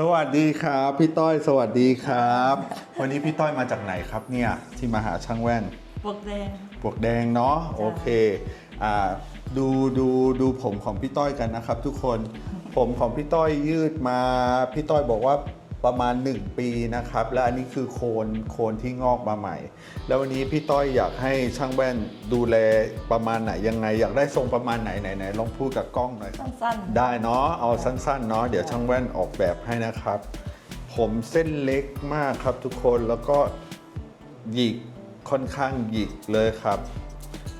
สวัสดีครับพี่ต้อยสวัสดีครับ วันนี้พี่ต้อยมาจากไหนครับเนี่ยที่มาหาช่างแว่นปวกแดงปลวกแดงเนาะโอเคอ่าดูดูดูผมของพี่ต้อยกันนะครับ ทุกคนผมของพี่ต้อยยืดมา พี่ต้อยบอกว่า ประมาณ 1 ปีนะครับ และอันนี้คือโคนโคนที่งอกมาใหม่ แล้ววันนี้พี่ต้อยอยากให้ช่างแว่นดูแลประมาณไหนยังไง อยากได้ทรงประมาณไหนไหนไหนลองพูดกับกล้องหน่อยครับสั้นๆ ได้เนาะเอาสั้นๆเนาะเดี๋ยวช่างแว่นออกแบบให้นะครับ ผมเส้นเล็กมากครับทุกคนแล้วก็หยิกค่อนข้างหยิกเลยครับ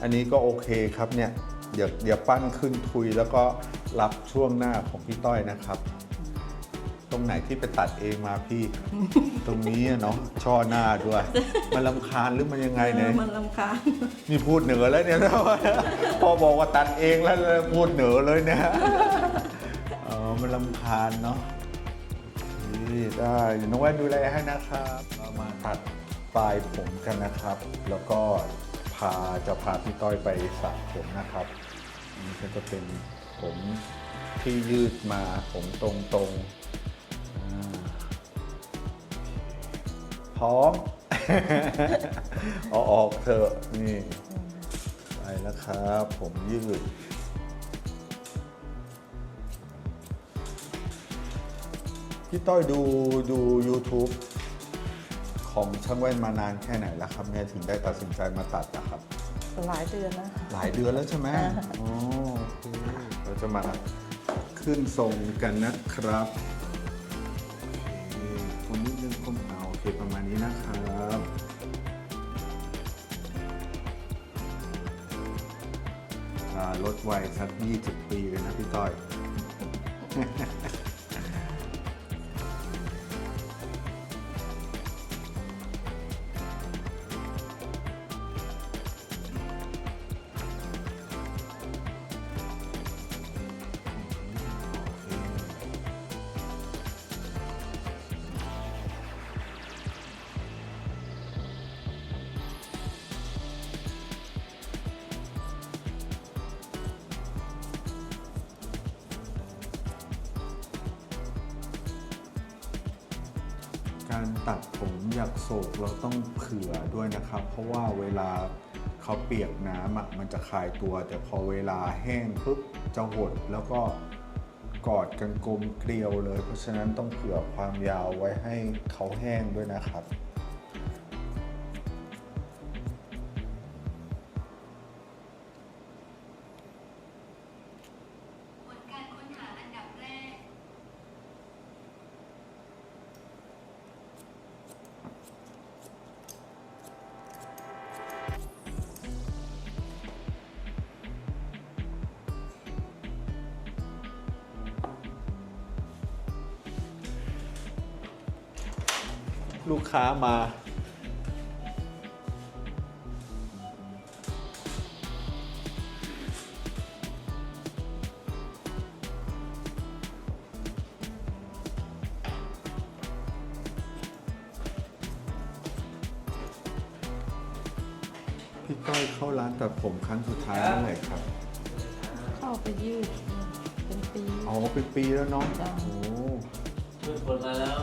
อันนี้ก็โอเคครับเนี่ยเดี๋ยวเดี๋ยวปั้นขึ้นทุยแล้วก็รับช่วงหน้าของพี่ต้อยนะครับต รงไหนที่ไปตัดเองมาพี่ ตรงนี้อะเนาะช่อหน้าด้วย มันลำคาญหรือมันยังไงเอเนี่ย อมันลำคาญ นี่พูดเหนือแล้วเนี่ยนะพอบอกว่าตัดเองแล้วพูดเหนือเลยเนี่ยเออมันลำคาญเนาะนี่ได้เดี๋ยวน้องแว่นดูแลให้นะครับเรามาตัดปลายผมกันนะครับ แล้วก็พาจะพาพี่ต้อยไปสระผมนะครับอันนี่ก็จะเป็นผมที่ยืดมาผมตรงๆ พร้อม เอาออกเถอะนี่ไปแล้วครับ ผมยืดพี่ต้อยดูดู YouTube ของช่างแว่นมานานแค่ไหนแล้วครับเนี่ยถึงได้ตัดสินใจมาตัดนะครับ หลายเดือนนะหลายเดือนแล้วใช่ไหมอ่าอ๋อโอเคเราจะมาขึ้นทรงกันนะครับ การตัดผมอยากโศกเราต้องเผื่อด้วยนะครับ เพราะว่าเวลาเขาเปียกน้ำอะมันจะคลายตัว แต่พอเวลาแห้งปุ๊บจะหดแล้วก็กอดกันกลมเกลียวเลย เพราะฉะนั้นต้องเผื่อความยาวไว้ให้เขาแห้งด้วยนะครับ ค้ามา พี่ก้อยเข้าร้านตัดผมครั้งสุดท้ายเมื่อไหร่ครับ เข้าไปยืดเป็นปี อ๋อ เป็นปีแล้วเนาะ จ้ะ โอ้พูดผลมาแล้ว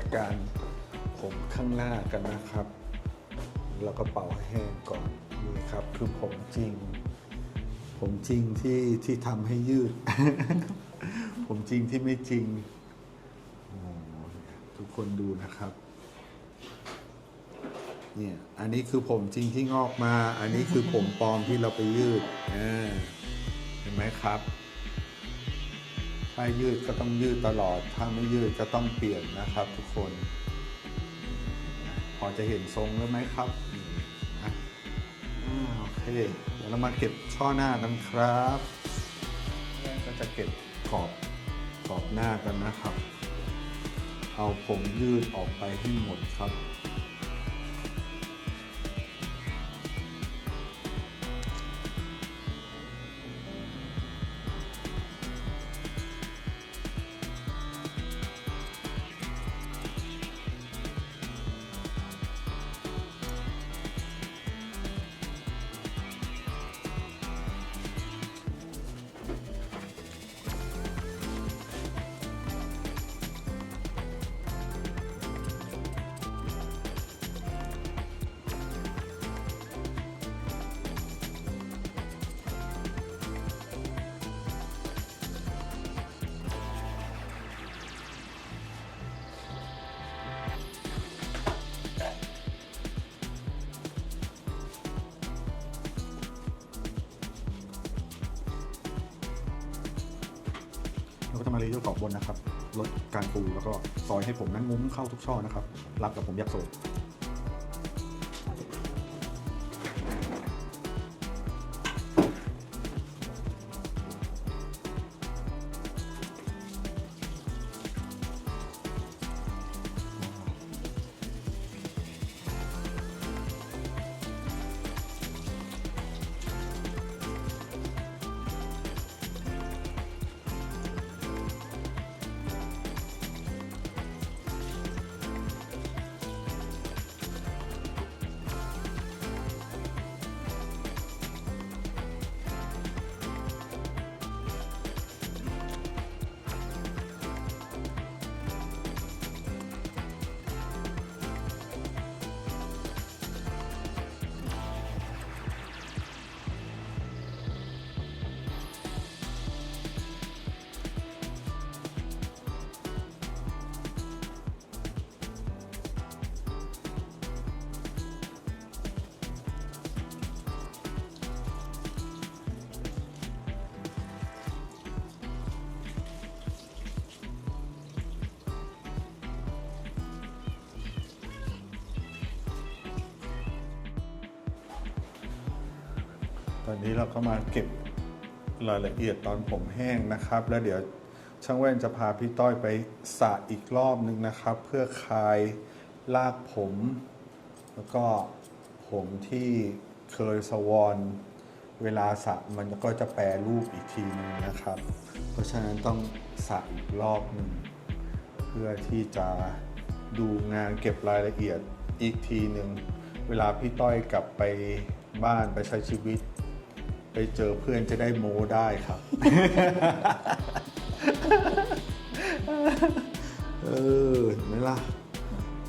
จัดการผมข้างหน้ากันนะครับ แล้วก็เป่าให้แห้งก่อนนี่ครับ คือผมจริง ผมจริงที่ที่ทำให้ยืด ผมจริงที่ไม่จริงทุกคนดูนะครับเนี่ย อันนี้คือผมจริงที่งอกมา อันนี้คือผมปลอมที่เราไปยืดเห็นไหมครับ ถ้ายืดก็ต้องยืดตลอด ถ้าไม่ยืดก็ต้องเปลี่ยนนะครับ ทุกคน พอจะเห็นทรงแล้วไหมครับอโอเค เดี๋ยวเรามาเก็บช่อหน้ากันครับแรกก็จะเก็บขอบขอบหน้ากันนะครับ เอาผมยืดออกไปให้หมดครับ ก็จะมาเลเยอร์ขอบบนนะครับลดการปูแล้วก็ซอยให้ผมนั้นงุ้มเข้าทุกช่อนะครับรับกับผมยักษ์โสด อนนี้เราก็มาเก็บรายละเอียดตอนผมแห้งนะครับ แล้วเดี๋ยวช่างแว่นจะพาพี่ต้อยไปสระอีกรอบนึงนะครับ เพื่อคลายลากผม แล้วก็ผมที่เคยสวอนเวลาสระมันก็จะแปรรูปอีกทีนึงนะครับ เพราะฉะนั้นต้องสระอีกรอบหนึ่งเพื่อที่จะดูงานเก็บรายละเอียดอีกทีหนึ่งเวลาพี่ต้อยกลับไปบ้านไปใช้ชีวิต ไปเจอเพื่อนจะได้โมได้ครับ เออเห็นไหมล่ะ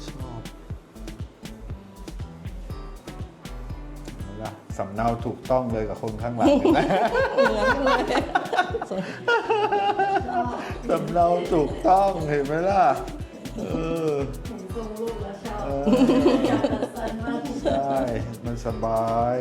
ชอบเห็นไหมล่ะสำเนาถูกต้องเลยกับคนข้างหลังเห็นไหม เหมือนเลยสำเนาถูกต้องเห็นไหมล่ะ เออเห็นทรงลูกแล้วชอบเออ อยากจะสันมาก ใช่ มันสบาย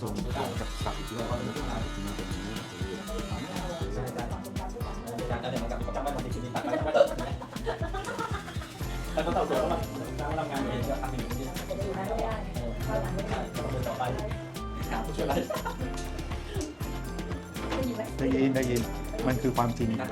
สูงกับสามว่ก็ไมันเป็นอย่างนี้ารจะเนี่ยแต่เขต่อสู้วมันกำงานเองก็อะทำงานเยอะดิได้ยินได้ยินมันคือความจริงนะ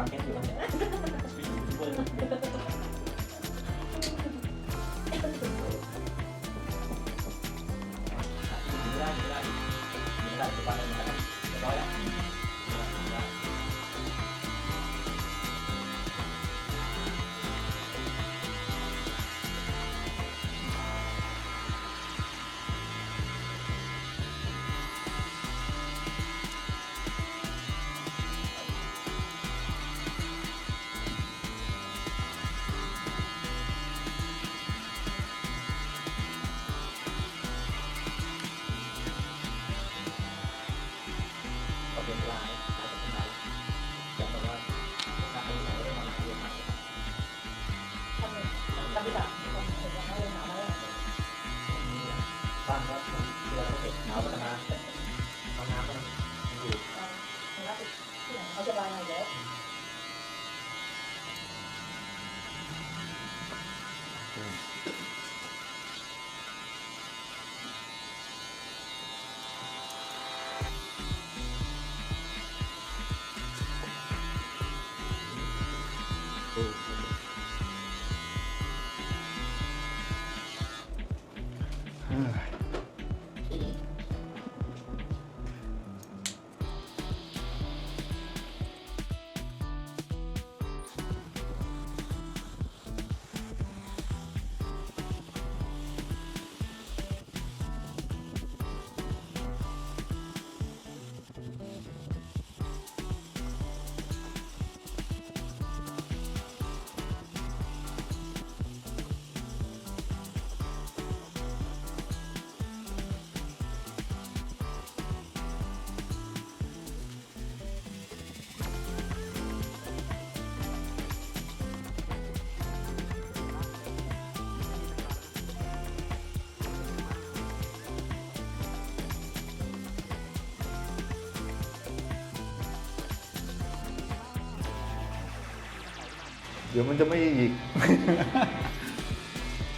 ดี๋ยวมันจะไม่อีก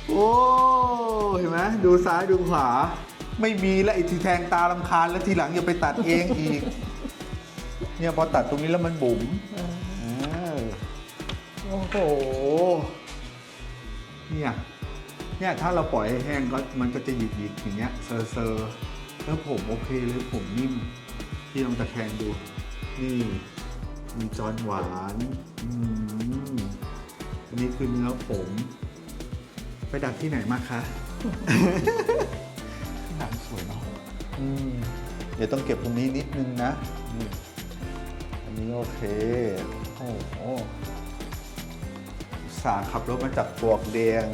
โอ้เห็นไหมดูซ้ายดูขวา ไม่มีแล้วไอ้ที่แทงตาลำคาญแล้วทีหลังอย่าไปตัดเองอีก เนี่ยพอตัดตรงนี้แล้วมันบุ๋มเออโอ้โห เนี่ย เนี่ยถ้าเราปล่อยให้แห้งก็มันก็จะหยิกหยิกๆอย่างเงี้ยเซอร์เซอร์แล้วผมโอเคเลยผมนิ่มพี่ลองตะแคงดู นี่ มีจอนหวาน อืมอั นนี้คือเนื้อผม ไปดัดที่ไหนมาคะ หนังสวยเนาะอืมเดี๋ยวต้องเก็บตรงนี้นิดนึงนะนี่อันนี้โอเค โอ้โหอุตสาห์ขับรถมาจากปลวกแดง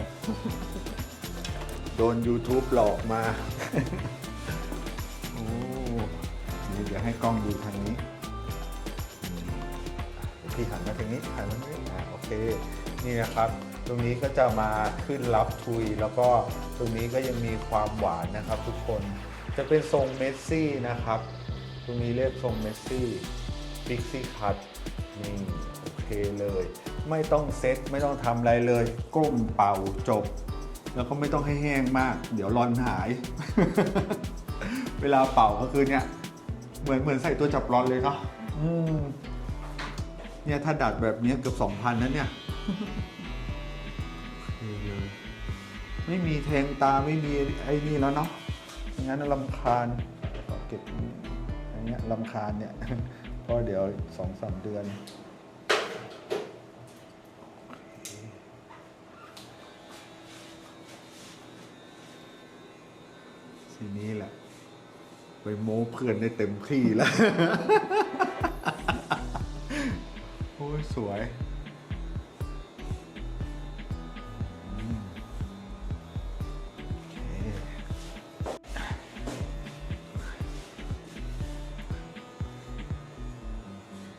โดน YouTube หลอกมา โอ้นี่เดี๋ยวให้กล้องดูทางนี้ พี่หันมาทางนี้หันมาทางนี้อ่าโอเค นี่นะครับ ตรงนี้ก็จะมาขึ้นรับทุย แล้วก็ตรงนี้ก็ยังมีความหวานนะครับทุกคนจะเป็นทรงเมสซี่นะครับ ตรงนี้เรียกทรงเมสซี่พิกซี่คัตนี่โอเคเลย ไม่ต้องเซ็ตไม่ต้องทำอะไรเลย ก้มเป่าจบ แล้วก็ไม่ต้องให้แห้งมาก เดี๋ยวรอนหาย เวลาเป่าก็คือเนี่ย เหมือนเหมือนใส่ตัวจับร้อนเลยเนาะเนี่ยถ้าดัดแบบนี้เกือบสองพันนั้นเนี่ย โอเลยไม่มีแทงตาไม่มีไอ้นี่แล้วเนาะงั้นลำคาญเก็บอันเนี้ยลำคาญเนี่ยเพราะเดี๋ยวสองสามเดือนทีนี้แหละ ไปโม้เพื่อนได้เต็มที่แล้ว โอ้ย สวย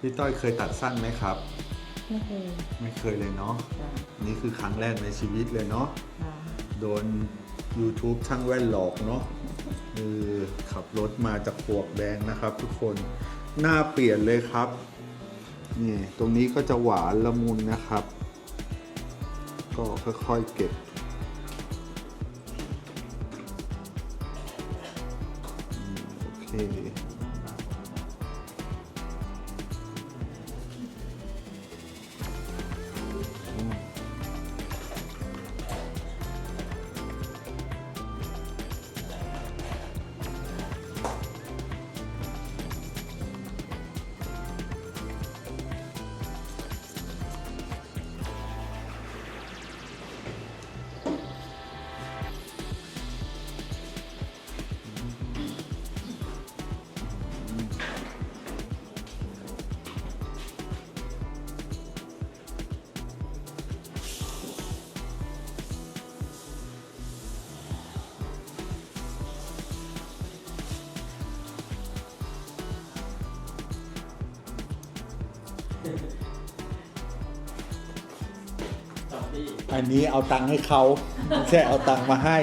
พี่ต้อยเคยตัดสั้นไหมครับ ไม่เคยไม่เคยเลยเนาะจ้ะนี่คือครั้งแรกในชีวิตเลยเนาะจ้ะโดน YouTube ช่างแว่นหลอกเนาะคือขับรถมาจากปลวกแดงนะครับ ทุกคนหน้าเปลี่ยนเลยครับนี่ตรงนี้ก็จะหวานละมุนนะครับกก็ค่อยๆเก็บอืมโอเค อันนี้เอาตังค์ให้เขาไม่ใช่เอาตังค์มาให้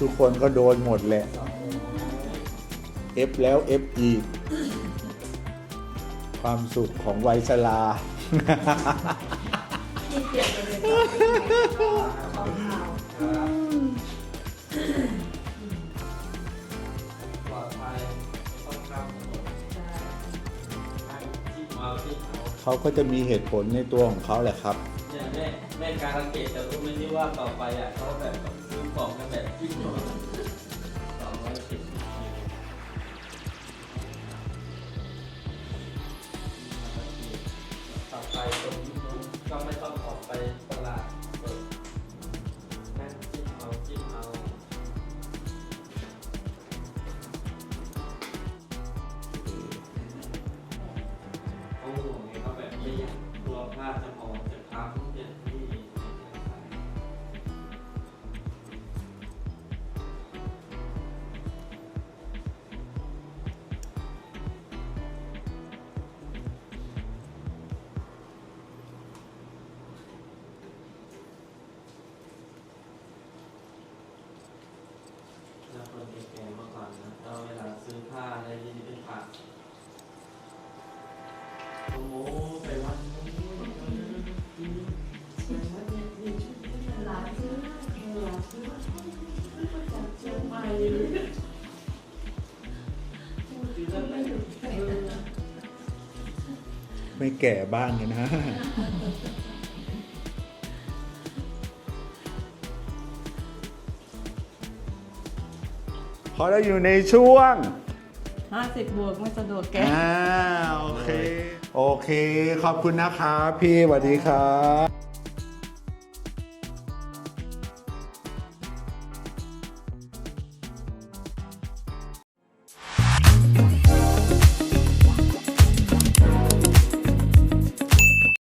ทุกคนก็โดนหมดแหละเอฟแล้วเอฟอีก ความสุขของวัยชราเปลี่ยนไปเลยตอนที่เขาข่าวครับปลาเขาก็จะมีเหตุผลในตัวของเขาแหละครับ แม่การสังเกตจะรู้ไหมที่ว่าต่อไปอะเขาแบบซื้อของกันแบบที่ แก่บ้างเลยนะ พอเราอยู่ในช่วง ห้าสิบบวกไม่สะดวกแก อ่าโอเค โอเค ขอบคุณนะครับพี่สวัสดีครับ